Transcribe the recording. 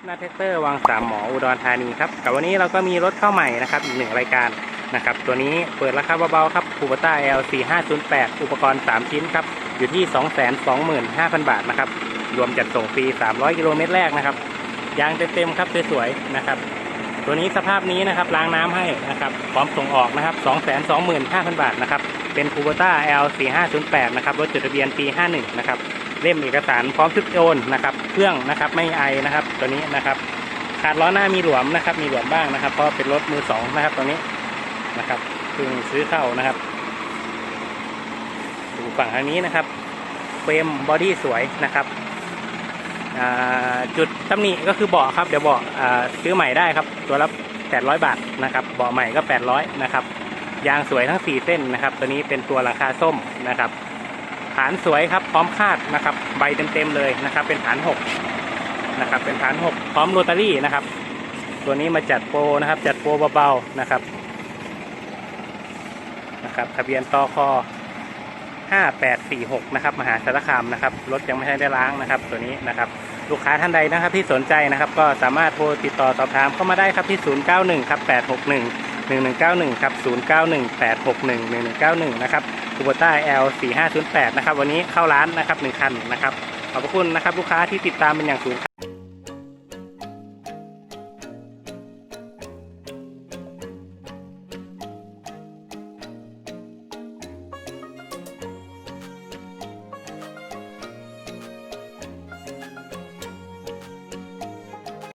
ครับนาเทคเตอร์วังสามหมออุดรธานีครับกับวันนี้เราก็มีรถเข้าใหม่นะครับอีกหนึ่งรายการนะครับตัวนี้เปิดราคาเบาๆครับคูปต้า L 4 5 0 8อุปกรณ์ 3 ชิ้นครับอยู่ที่ 225,000 บาทนะครับรวมจัดส่งฟรี 300 กิโลเมตรแรกนะครับยางเต็มๆครับสวยๆนะครับตัวนี้สภาพนี้นะครับล้างน้ำให้นะครับพร้อมส่งออกนะครับ 225,000 บาทนะครับเป็นคูปต้า L 4 5 0 8 นะครับรถจดทะเบียนปี 51 นะครับ เล่มเอกสารพร้อมชุดโอนนะครับ เครื่องนะครับไม่ไอนะครับ ตัวนี้นะครับขาดล้อหน้ามีหลวมนะครับ มีหลวมบ้างนะครับ เพราะเป็นรถมือสองนะครับตัวนี้นะครับเพิ่งซื้อเข้านะครับดูฝั่งทางนี้นะครับเฟรมบอดี้สวยนะครับจุดตำหนิก็คือเบาะครับเดี๋ยวเบาะซื้อใหม่ได้ครับ ตัวละ800 บาทนะครับเบาะใหม่ก็ 800นะครับยางสวยทั้ง 4 เส้นนะครับ ตัวนี้เป็นตัวราคาส้มนะครับานสวยครับ พร้อมคาดนะครับ ใบเต็มๆเลยนะครับ เป็นฐานหกนะครับ เป็นฐานหกพร้อมโรตารี่นะครับ ตัวนี้มาจัดโปรนะครับ จัดโปรเบาๆนะครับนะครับ ทะเบียนตอคอ5846 นะครับ มหาสารคามนะครับ รถยังไม่ได้ล้างนะครับ ตัวนี้นะครับ ลูกค้าท่านใดนะครับที่สนใจนะครับ ก็สามารถโทรติดต่อสอบถามเข้ามาได้ครับที่ 091 ครับ 861 1191 ครับ 091 861 1191 นะครับ คูโบต้า L 4 5 0 8นะครับ วันนี้เข้าร้านนะครับหนึ่งคันนะครับ ขอบพระคุณนะครับลูกค้าที่ติดตามเป็นอย่างสูง